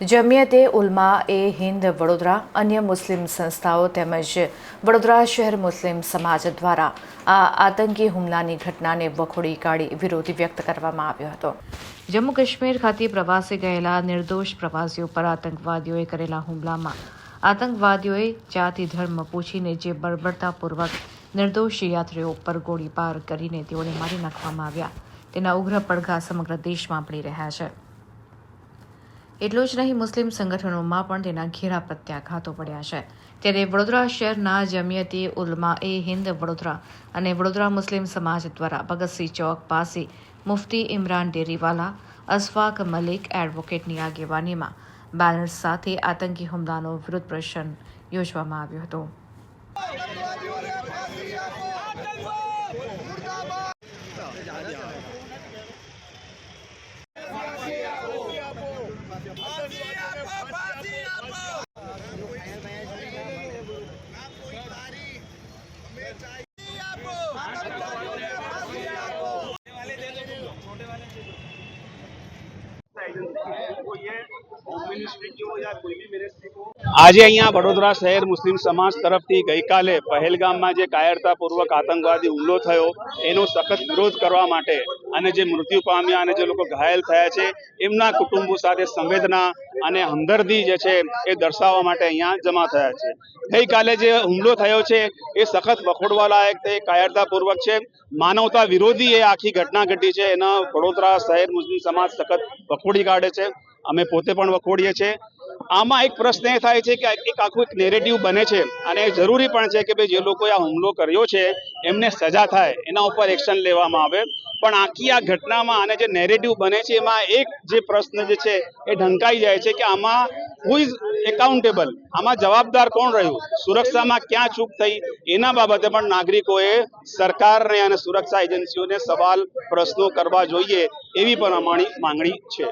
જમિયતે ઉલમા એ હિન્દ, વડોદરા, અન્ય મુસ્લિમ સંસ્થાઓ તેમજ વડોદરા શહેર મુસ્લિમ સમાજ દ્વારા આ આતંકી હુમલાની ઘટનાને વખોડી કાઢી વિરોધ વ્યક્ત કરવામાં આવ્યો હતો. જમ્મુ કાશ્મીર ખાતે પ્રવાસે ગયેલા નિર્દોષ પ્રવાસીઓ પર આતંકવાદીઓએ કરેલા હુમલામાં આતંકવાદીઓએ જાતિ, ધર્મ પૂછીને જે બળબડતાપૂર્વક નિર્દોષ યાત્રીઓ ઉપર ગોળીબાર કરીને તેઓને મારી નાખવામાં આવ્યા. તેના ઉગ્ર પડઘા સમગ્ર દેશમાં પડી રહ્યા છે. એટલું જ નહીં, મુસ્લિમ સંગઠનોમાં પણ તેના ઘેરા પ્રત્યાઘાતો પડ્યા છે. ત્યારે વડોદરા શહેરના જમિયતી ઉલમા એ હિન્દ વડોદરા અને વડોદરા મુસ્લિમ સમાજ દ્વારા ભગતસિંહ ચોક પાસે મુફતી ઇમરાન ડેરીવાલા અસફાક મલિક એડવોકેટની આગેવાનીમાં બેનર્સ સાથે આતંકી હુમલાનો વિરોધ પ્રદર્શન યોજવામાં આવ્યું હતું. આજે અહીંયા વડોદરા શહેર મુસ્લિમ સમાજ તરફથી ગઈકાલે પહેલગામમાં જે કાયરતાપૂર્વક આતંકવાદી હુમલો થયો, એનો સખત વિરોધ કરવા માટે અને જે મૃત્યુ પામ્યા અને જે લોકો ઘાયલ થયા છે, એમના કુટુંબો સાથે સંવેદના અને હમદર્દી જે છે, એ દર્શાવવા માટે અહીંયા જમા થયા છે. ગઈકાલે જે હુમલો થયો છે, એ સખત વખોડવા લાયક તે કાયરતાપૂર્વક છે. માનવતા વિરોધી એ આખી ઘટના ઘટી છે. એના વડોદરા શહેર મુસ્લિમ સમાજ સખત વખોડી કાઢે છે. અમે પોતે પણ વખોડીએ છીએ. આમાં એક પ્રશ્ન એ થાય છે કે એક આખું એક નેરેટિવ બને છે. અને જરૂરી પણ છે કે ભાઈ જે લોકોએ આ હુમલો કર્યો છે, એમને સજા થાય, એના ઉપર એક્શન લેવામાં આવે. પણ આખી આ ઘટનામાં આને જે નેરેટિવ બને છે, એમાં એક જે પ્રશ્ન જે છે, એ ઢંકાઈ જાય છે કે આમાં હુ ઇઝ એકાઉન્ટેબલ આમાં જવાબદાર કોણ રહ્યું? સુરક્ષામાં ક્યાં ચૂક થઈ? એના બાબતે પણ નાગરિકોએ સરકારને અને સુરક્ષા એજન્સીઓને સવાલ, પ્રશ્નો કરવા જોઈએ એવી પણ અમારી માંગણી છે.